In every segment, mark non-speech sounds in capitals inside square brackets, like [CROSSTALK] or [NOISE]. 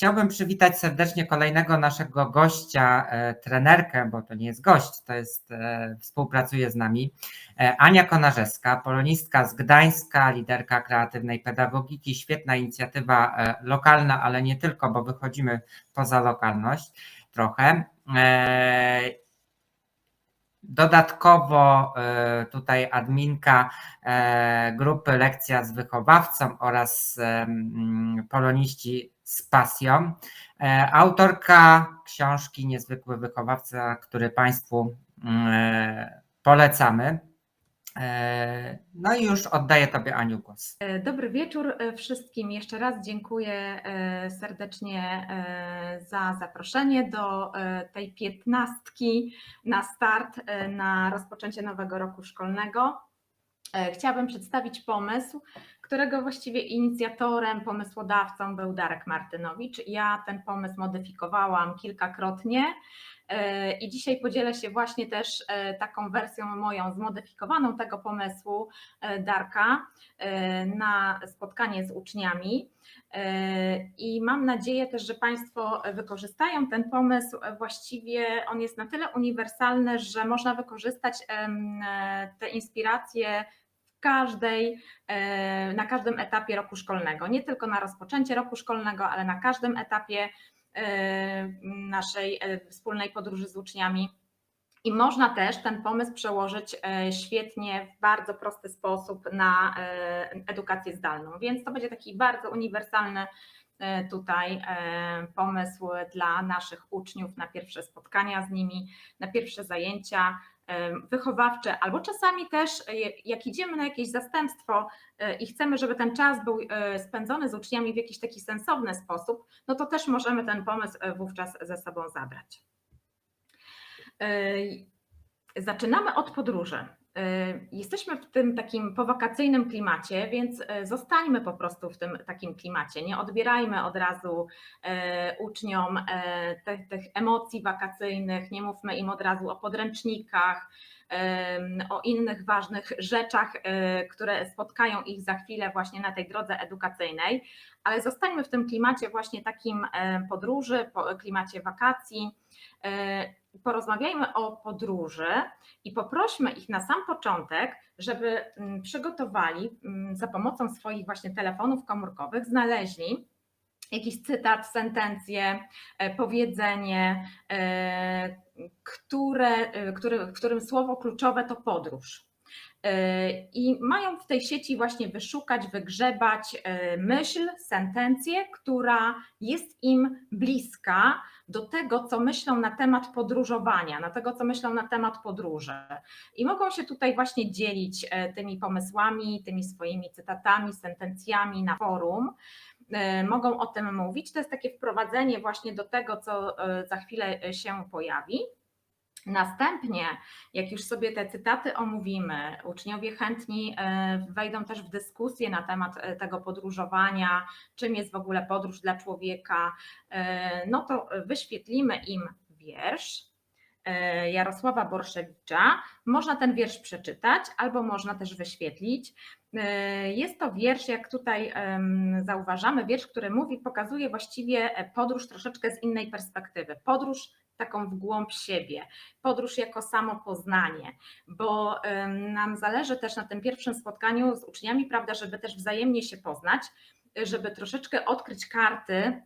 Chciałbym przywitać serdecznie kolejnego naszego gościa, e, trenerkę, bo to nie jest gość, to jest, e, współpracuje z nami, e, Ania Konarzewska, polonistka z Gdańska, liderka kreatywnej pedagogiki, świetna inicjatywa lokalna, ale nie tylko, bo wychodzimy poza lokalność trochę. Dodatkowo tutaj adminka grupy Lekcja z wychowawcą oraz poloniści z pasją. E, autorka książki Niezwykły wychowawca, który Państwu e, polecamy. E, no i już oddaję Tobie Aniu głos. Dobry wieczór wszystkim. Jeszcze raz dziękuję serdecznie za zaproszenie do tej piętnastki na start, na rozpoczęcie nowego roku szkolnego. Chciałabym przedstawić pomysł, którego właściwie inicjatorem, pomysłodawcą był Darek Martynowicz. Ja ten pomysł modyfikowałam kilkakrotnie e, i dzisiaj podzielę się właśnie też e, taką wersją moją zmodyfikowaną tego pomysłu e, Darka na spotkanie z uczniami. I mam nadzieję też, że Państwo wykorzystają ten pomysł. Właściwie on jest na tyle uniwersalny, że można wykorzystać te inspiracje każdej, e, na każdym etapie roku szkolnego. Nie tylko na rozpoczęcie roku szkolnego, ale na każdym etapie e, naszej e, wspólnej podróży z uczniami. I można też ten pomysł przełożyć świetnie, w bardzo prosty sposób na edukację zdalną. Więc to będzie taki bardzo uniwersalny tutaj pomysł dla naszych uczniów na pierwsze spotkania z nimi, na pierwsze zajęcia, wychowawcze, albo czasami też e, jak idziemy na jakieś zastępstwo e, i chcemy, żeby ten czas był e, spędzony z uczniami w jakiś taki sensowny sposób, no to też możemy ten pomysł wówczas ze sobą zabrać. Zaczynamy od podróży. Y, jesteśmy w tym takim powakacyjnym klimacie, więc y, zostańmy po prostu w tym takim klimacie. Nie odbierajmy od razu y, uczniom tych, tych emocji wakacyjnych, nie mówmy im od razu o podręcznikach, o innych ważnych rzeczach, które spotkają ich za chwilę właśnie na tej drodze edukacyjnej, ale zostańmy w tym klimacie właśnie takim podróży, klimacie wakacji porozmawiajmy o podróży i poprośmy ich na sam początek, żeby mm, przygotowali mm, za pomocą swoich właśnie telefonów komórkowych, znaleźli jakiś cytat, sentencję, e, powiedzenie, e, które, e, który, w którym słowo kluczowe to podróż. I mają w tej sieci właśnie wyszukać, wygrzebać myśl, sentencję, która jest im bliska do tego, co myślą na temat podróżowania, na tego, co myślą na temat podróży. I mogą się tutaj właśnie dzielić tymi pomysłami, tymi swoimi cytatami, sentencjami na forum mogą o tym mówić. To jest takie wprowadzenie właśnie do tego, co za chwilę się pojawi. Następnie, jak już sobie te cytaty omówimy, uczniowie chętni e, wejdą też w dyskusję na temat e, tego podróżowania, czym jest w ogóle podróż dla człowieka, e, no to wyświetlimy im wiersz Jarosława Borszewicza. Można ten wiersz przeczytać albo można też wyświetlić. Jest to wiersz, jak tutaj zauważamy, wiersz, który mówi, pokazuje właściwie podróż troszeczkę z innej perspektywy. Podróż taką w głąb siebie, podróż jako samo poznanie, bo nam zależy też na tym pierwszym spotkaniu z uczniami, prawda, żeby też wzajemnie się poznać, żeby troszeczkę odkryć karty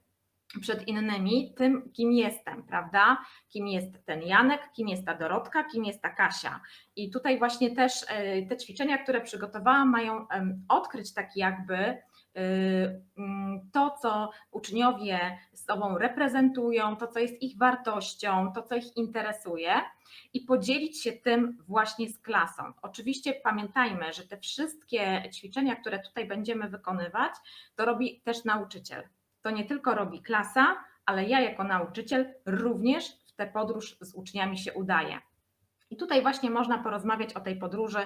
przed innymi tym, kim jestem, prawda? Kim jest ten Janek, kim jest ta Dorotka, kim jest ta Kasia. I tutaj właśnie też e, te ćwiczenia, które przygotowałam, mają odkryć taki jakby to, co uczniowie z sobą reprezentują, to, co jest ich wartością, to, co ich interesuje i podzielić się tym właśnie z klasą. Oczywiście pamiętajmy, że te wszystkie ćwiczenia, które tutaj będziemy wykonywać, to robi też nauczyciel. To nie tylko robi klasa, ale ja jako nauczyciel również w tę podróż z uczniami się udaję. I tutaj właśnie można porozmawiać o tej podróży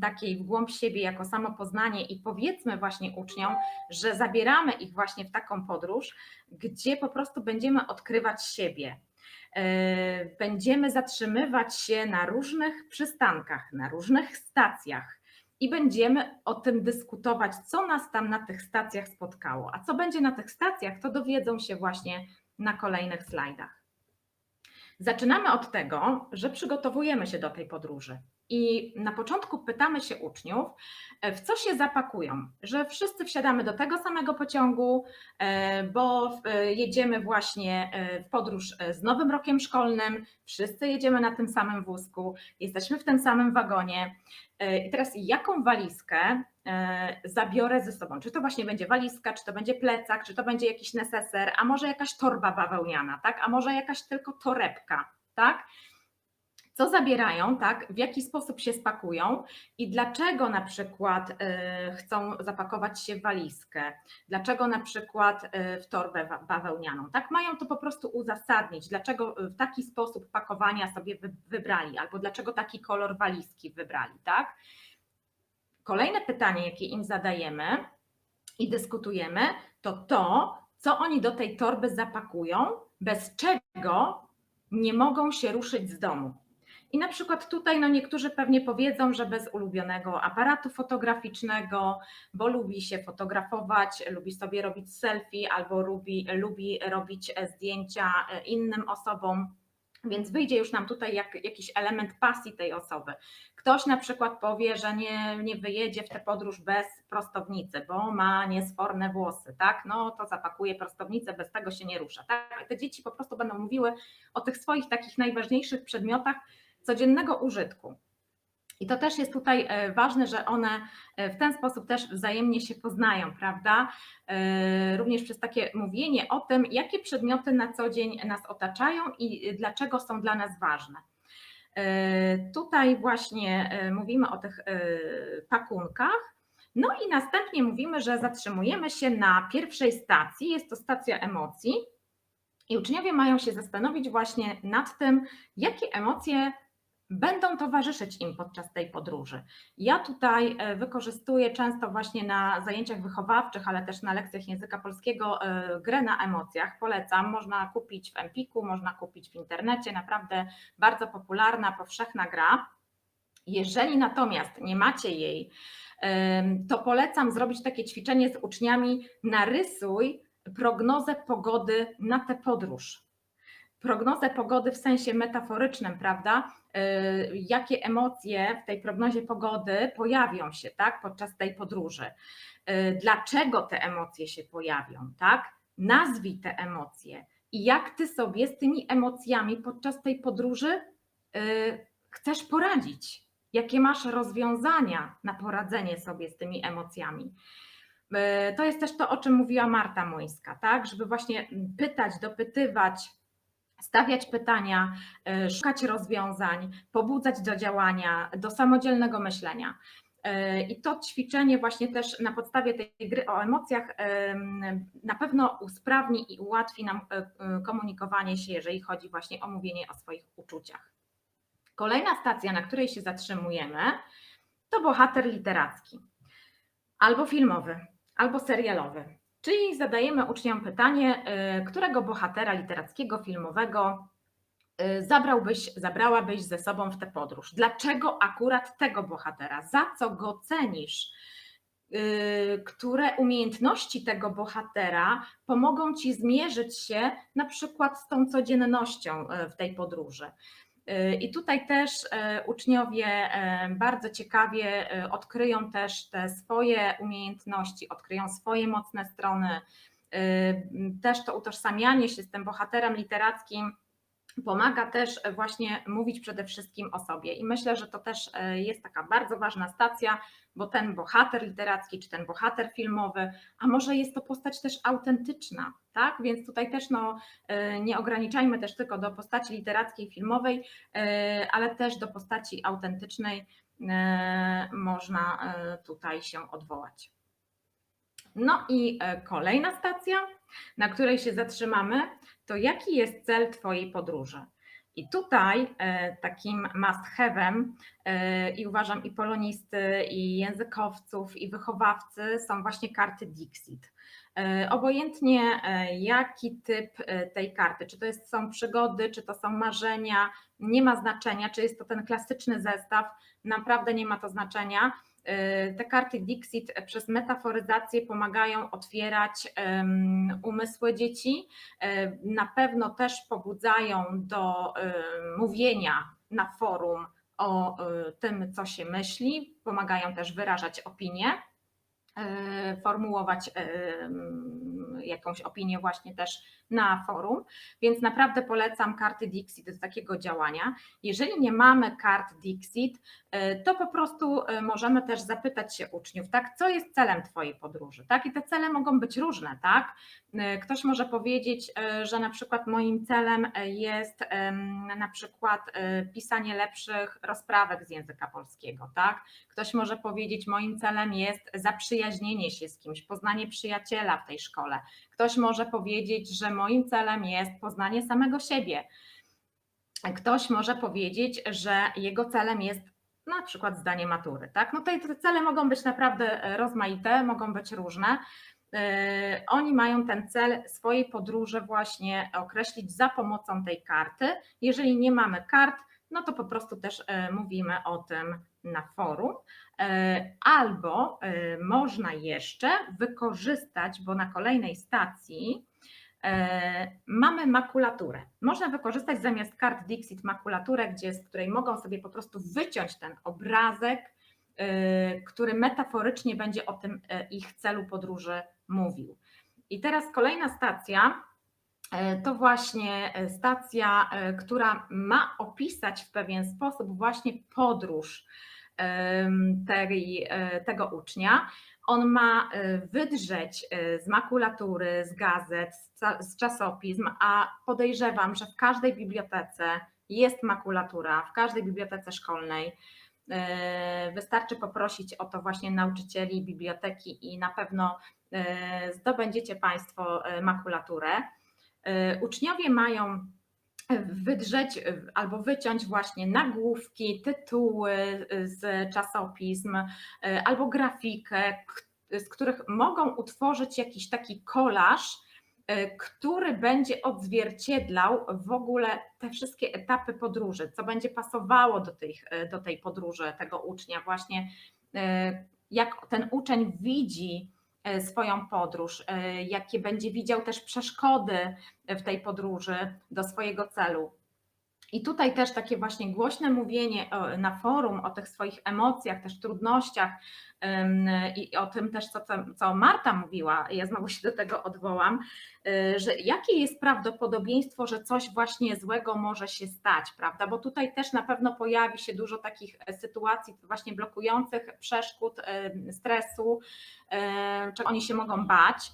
takiej w głąb siebie jako samopoznanie i powiedzmy właśnie uczniom, że zabieramy ich właśnie w taką podróż, gdzie po prostu będziemy odkrywać siebie. E, będziemy zatrzymywać się na różnych przystankach, na różnych stacjach. i będziemy o tym dyskutować, co nas tam na tych stacjach spotkało. A co będzie na tych stacjach, to dowiedzą się właśnie na kolejnych slajdach. Zaczynamy od tego, że przygotowujemy się do tej podróży. I na początku pytamy się uczniów, e, w co się zapakują, że wszyscy wsiadamy do tego samego pociągu, e, bo e, jedziemy właśnie w podróż z nowym rokiem szkolnym, wszyscy jedziemy na tym samym wózku, jesteśmy w tym samym wagonie. I teraz jaką walizkę zabiorę ze sobą? Czy to właśnie będzie walizka, czy to będzie plecak, czy to będzie jakiś neseser, a może jakaś torba bawełniana, tak? A może jakaś tylko torebka, tak? co zabierają, tak, w jaki sposób się spakują i dlaczego na przykład y, chcą zapakować się w walizkę, dlaczego na przykład y, w torbę bawełnianą. Tak, mają to po prostu uzasadnić, dlaczego w taki sposób pakowania sobie wybrali, albo dlaczego taki kolor walizki wybrali, tak. Kolejne pytanie, jakie im zadajemy i dyskutujemy, to to, co oni do tej torby zapakują, bez czego nie mogą się ruszyć z domu. I na przykład tutaj no niektórzy pewnie powiedzą, że bez ulubionego aparatu fotograficznego, bo lubi się fotografować, lubi sobie robić selfie albo lubi, lubi robić zdjęcia innym osobom. Więc wyjdzie już nam tutaj jak, jakiś element pasji tej osoby. Ktoś na przykład powie, że nie, nie wyjedzie w tę podróż bez prostownicy, bo ma niesforne włosy, tak? No to zapakuje prostownicę, bez tego się nie rusza. Tak? Te dzieci po prostu będą mówiły o tych swoich takich najważniejszych przedmiotach, codziennego użytku. I to też jest tutaj e, ważne, że one e, w ten sposób też wzajemnie się poznają, prawda? E, również przez takie mówienie o tym, jakie przedmioty na co dzień nas otaczają i dlaczego są dla nas ważne. Tutaj właśnie mówimy o tych pakunkach. No i następnie mówimy, że zatrzymujemy się na pierwszej stacji, jest to stacja emocji. I uczniowie mają się zastanowić właśnie nad tym, jakie emocje będą towarzyszyć im podczas tej podróży. Ja tutaj e, wykorzystuję często właśnie na zajęciach wychowawczych, ale też na lekcjach języka polskiego e, grę na emocjach. Polecam, można kupić w Empiku, można kupić w internecie, naprawdę bardzo popularna, powszechna gra. Jeżeli natomiast nie macie jej, to polecam zrobić takie ćwiczenie z uczniami. Narysuj prognozę pogody na tę podróż prognozę pogody w sensie metaforycznym, prawda? Y, jakie emocje w tej prognozie pogody pojawią się, tak, podczas tej podróży? Y, dlaczego te emocje się pojawią, tak? Nazwij te emocje i jak ty sobie z tymi emocjami podczas tej podróży y, chcesz poradzić? Jakie masz rozwiązania na poradzenie sobie z tymi emocjami? To jest też to, o czym mówiła Marta Mońska, tak? Żeby właśnie pytać, dopytywać, stawiać pytania, e, szukać rozwiązań, pobudzać do działania, do samodzielnego myślenia. E, I to ćwiczenie właśnie też na podstawie tej gry o emocjach na pewno usprawni i ułatwi nam e, komunikowanie się, jeżeli chodzi właśnie o mówienie o swoich uczuciach. Kolejna stacja, na której się zatrzymujemy, to bohater literacki, albo filmowy, albo serialowy. Czyli zadajemy uczniom pytanie, y, którego bohatera literackiego, filmowego y, zabrałbyś, zabrałabyś ze sobą w tę podróż? Dlaczego akurat tego bohatera? Za co go cenisz? Y, które umiejętności tego bohatera pomogą ci zmierzyć się na przykład z tą codziennością w tej podróży? I tutaj też e, uczniowie e, bardzo ciekawie e, odkryją też te swoje umiejętności, odkryją swoje mocne strony. Też to utożsamianie się z tym bohaterem literackim pomaga też właśnie mówić przede wszystkim o sobie. I myślę, że to też jest taka bardzo ważna stacja, bo ten bohater literacki czy ten bohater filmowy, a może jest to postać też autentyczna, tak? Więc tutaj też no, e, nie ograniczajmy też tylko do postaci literackiej, filmowej, e, ale też do postaci autentycznej e, można tutaj się odwołać. No i kolejna stacja, na której się zatrzymamy, to jaki jest cel Twojej podróży? I tutaj e, takim must have'em e, i uważam i polonisty, i językowców, i wychowawcy są właśnie karty Dixit. E, obojętnie jaki typ tej karty, czy to jest, są przygody, czy to są marzenia, nie ma znaczenia, czy jest to ten klasyczny zestaw, naprawdę nie ma to znaczenia. E, Te karty Dixit przez metaforyzację pomagają otwierać umysły dzieci. E, Na pewno też pobudzają do em, mówienia na forum o e, tym, co się myśli, pomagają też wyrażać opinie, e, formułować jakąś opinię właśnie też na forum, więc naprawdę polecam karty Dixit do takiego działania. Jeżeli nie mamy kart Dixit, e, to po prostu e, możemy też zapytać się uczniów, tak, co jest celem Twojej podróży, tak, i te cele mogą być różne, tak, E, ktoś może powiedzieć, że na przykład moim celem jest na przykład pisanie lepszych rozprawek z języka polskiego, tak, ktoś może powiedzieć, moim celem jest zaprzyjaźnienie się z kimś, poznanie przyjaciela w tej szkole, ktoś może powiedzieć, że moim celem jest poznanie samego siebie, ktoś może powiedzieć, że jego celem jest na przykład zdanie matury, tak? No te, te cele mogą być naprawdę e, rozmaite, mogą być różne. E, Oni mają ten cel swojej podróży właśnie określić za pomocą tej karty. Jeżeli nie mamy kart, no to po prostu też e, mówimy o tym na forum. E, Albo e, można jeszcze wykorzystać, bo na kolejnej stacji mamy makulaturę. Można wykorzystać zamiast kart Dixit makulaturę, gdzie, z której mogą sobie po prostu wyciąć ten obrazek, który metaforycznie będzie o tym ich celu podróży mówił. I teraz kolejna stacja to właśnie e, stacja, e, która ma opisać w pewien sposób właśnie podróż tej, e, tego ucznia. On ma e, wydrzeć e, z makulatury, z gazet, z czasopism, a podejrzewam, że w każdej bibliotece jest makulatura, w każdej bibliotece szkolnej. E, Wystarczy poprosić o to właśnie nauczycieli biblioteki i na pewno e, zdobędziecie Państwo e, makulaturę. E, Uczniowie mają wydrzeć e, albo wyciąć właśnie nagłówki, tytuły e, z czasopism e, albo grafikę, z których mogą utworzyć jakiś taki kolaż, e, który będzie odzwierciedlał w ogóle te wszystkie etapy podróży, co będzie pasowało do, tych, e, do tej podróży tego ucznia, właśnie e, jak ten uczeń widzi e, swoją podróż, e, jakie będzie widział też przeszkody w tej podróży do swojego celu. I tutaj też takie właśnie głośne mówienie o- na forum o tych swoich emocjach, też trudnościach i o tym też, co, co- Marta mówiła, ja znowu się do tego odwołam, y, że jakie jest prawdopodobieństwo, że coś właśnie złego może się stać, prawda? Bo tutaj też na pewno pojawi się dużo takich e, sytuacji właśnie blokujących, przeszkód, stresu, czego oni się mogą bać,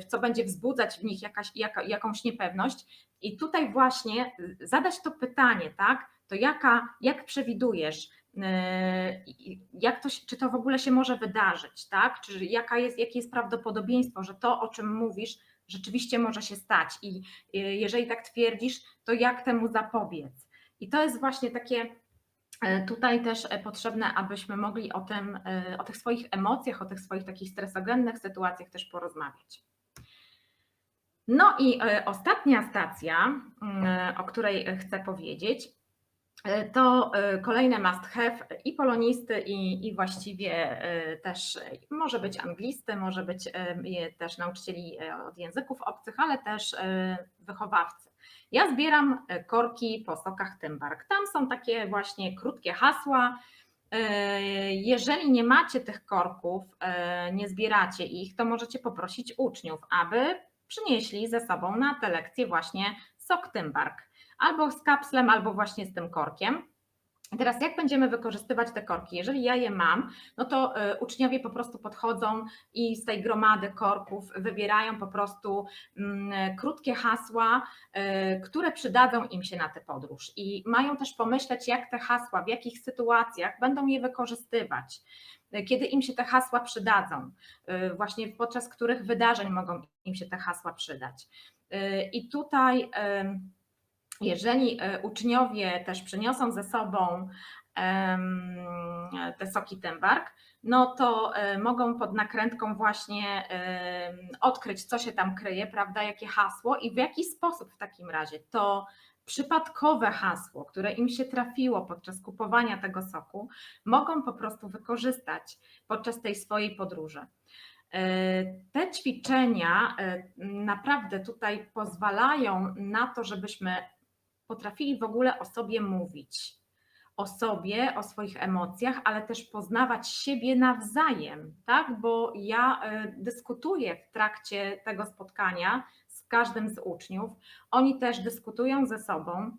w co będzie wzbudzać w nich jakaś, jaka, jakąś niepewność. I tutaj właśnie zadać to pytanie, tak? To jaka, jak przewidujesz, yy, jak to, czy to w ogóle się może wydarzyć, tak? Czy jaka jest, jakie jest prawdopodobieństwo, że to, o czym mówisz, rzeczywiście może się stać i yy, jeżeli tak twierdzisz, to jak temu zapobiec? I to jest właśnie takie tutaj też potrzebne, abyśmy mogli o tym, o tych swoich emocjach, o tych swoich takich stresogennych sytuacjach też porozmawiać. No i e, ostatnia stacja, mm, o której chcę powiedzieć, e, to e, kolejne must have i polonisty, i, i właściwie e, też e, może być anglisty, może być e, też nauczycieli e, od języków obcych, ale też e, wychowawcy. Ja zbieram e, korki po sokach Tymbark. Tam są takie właśnie krótkie hasła. E, Jeżeli nie macie tych korków, e, nie zbieracie ich, to możecie poprosić uczniów, aby przynieśli ze sobą na te lekcje właśnie sok Tymbark, albo z kapslem, albo właśnie z tym korkiem. Teraz jak będziemy wykorzystywać te korki? Jeżeli ja je mam, no to y, uczniowie po prostu podchodzą i z tej gromady korków wybierają po prostu mm, krótkie hasła, y, które przydadzą im się na tę podróż. I mają też pomyśleć, jak te hasła, w jakich sytuacjach będą je wykorzystywać, y, kiedy im się te hasła przydadzą, właśnie podczas których wydarzeń mogą im się te hasła przydać. I tutaj, jeżeli y, uczniowie też przyniosą ze sobą te soki Tymbark, no to y, mogą pod nakrętką właśnie odkryć, co się tam kryje, prawda, jakie hasło i w jaki sposób w takim razie to przypadkowe hasło, które im się trafiło podczas kupowania tego soku, mogą po prostu wykorzystać podczas tej swojej podróży. E, Te ćwiczenia e, naprawdę tutaj pozwalają na to, żebyśmy potrafili w ogóle o sobie mówić, o sobie, o swoich emocjach, ale też poznawać siebie nawzajem, tak? Bo ja e, dyskutuję w trakcie tego spotkania z każdym z uczniów, oni też dyskutują ze sobą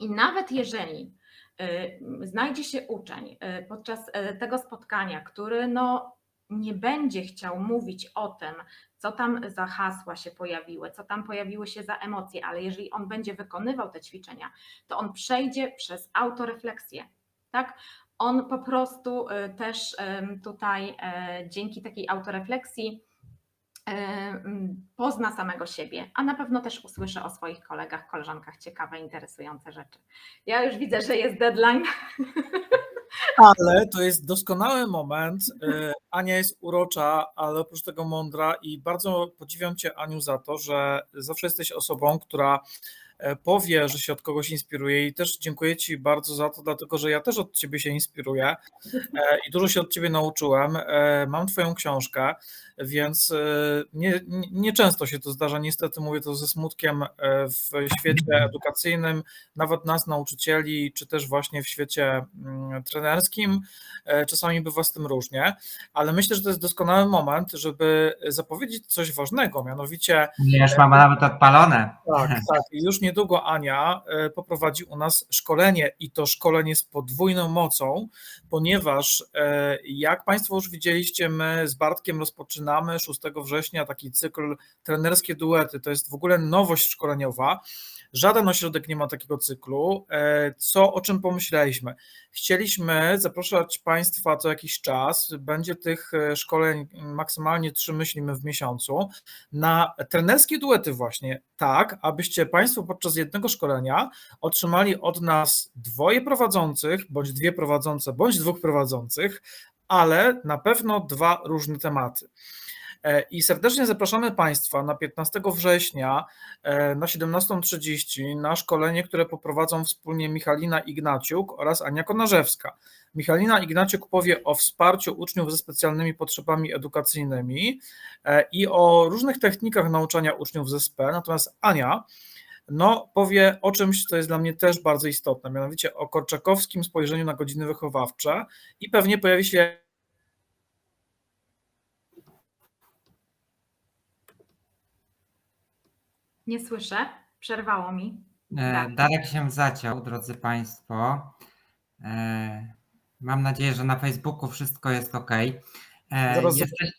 i nawet jeżeli e, znajdzie się uczeń e, podczas tego spotkania, który no nie będzie chciał mówić o tym, co tam za hasła się pojawiły, co tam pojawiły się za emocje, ale jeżeli on będzie wykonywał te ćwiczenia, to on przejdzie przez autorefleksję, tak? On po prostu y, też tutaj e, dzięki takiej autorefleksji e, mm, pozna samego siebie, a na pewno też usłyszy o swoich kolegach, koleżankach ciekawe, interesujące rzeczy. Ja już widzę, że jest deadline. [LAUGHS] Ale to jest doskonały moment. E, Ania jest urocza, ale oprócz tego mądra i bardzo podziwiam Cię, Aniu, za to, że zawsze jesteś osobą, która powie, że się od kogoś inspiruje i też dziękuję Ci bardzo za to, dlatego że ja też od Ciebie się inspiruję e, i dużo się od Ciebie nauczyłem. E, Mam Twoją książkę, więc e, nie, nie- nieczęsto się to zdarza, niestety mówię to ze smutkiem e, w świecie edukacyjnym, nawet nas, nauczycieli, czy też właśnie w świecie mm, trenerskim. E, Czasami bywa z tym różnie, ale myślę, że to jest doskonały moment, żeby zapowiedzieć coś ważnego, mianowicie Już mamy nawet odpalone. tak, tak. Już niedługo Ania e, poprowadzi u nas szkolenie i to szkolenie z podwójną mocą, ponieważ e, jak Państwo już widzieliście, my z Bartkiem rozpoczynamy 6 września taki cykl trenerskie duety. To jest w ogóle nowość szkoleniowa. Żaden ośrodek nie ma takiego cyklu. E, Co o czym pomyśleliśmy? Chcieliśmy zapraszać Państwa co jakiś czas. Będzie tych e, szkoleń maksymalnie trzy, myślimy, w miesiącu na trenerskie duety właśnie, tak, abyście Państwo podczas jednego szkolenia otrzymali od nas dwoje prowadzących, bądź dwie prowadzące, bądź dwóch prowadzących, ale na pewno dwa różne tematy. E, I serdecznie zapraszamy Państwa na 15 września e, na 17.30 na szkolenie, które poprowadzą wspólnie Michalina Ignaciuk oraz Ania Konarzewska. Michalina Ignaciuk powie o wsparciu uczniów ze specjalnymi potrzebami edukacyjnymi e, i o różnych technikach nauczania uczniów z SP, natomiast Ania no, powie o czymś, co jest dla mnie też bardzo istotne, mianowicie o korczakowskim spojrzeniu na godziny wychowawcze i pewnie pojawi się Nie słyszę, przerwało mi. E, Tak. Darek się zaciął, drodzy Państwo. E, Mam nadzieję, że na Facebooku wszystko jest ok. Zaraz Jesteś,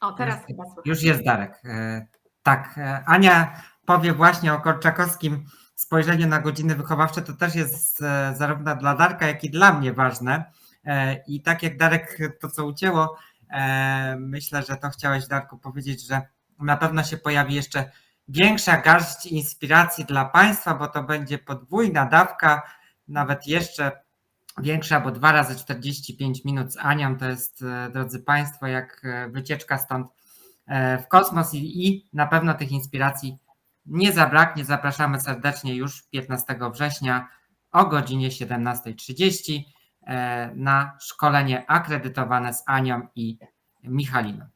O, teraz chyba słyszę. już jest Darek. E, Tak, e, Ania powie właśnie o korczakowskim spojrzeniu na godziny wychowawcze. To też jest e, zarówno dla Darka, jak i dla mnie ważne. E, I tak jak Darek to, co ucięło, e, myślę, że to chciałeś, Darku, powiedzieć, że na pewno się pojawi jeszcze większa garść inspiracji dla Państwa, bo to będzie podwójna dawka, nawet jeszcze większa, bo dwa razy 45 minut z Anią to jest, e, drodzy Państwo, jak e, wycieczka stąd e, w kosmos i, i na pewno tych inspiracji nie zabraknie. Zapraszamy serdecznie już 15 września o godzinie 17.30 e, na szkolenie akredytowane z Anią i Michaliną.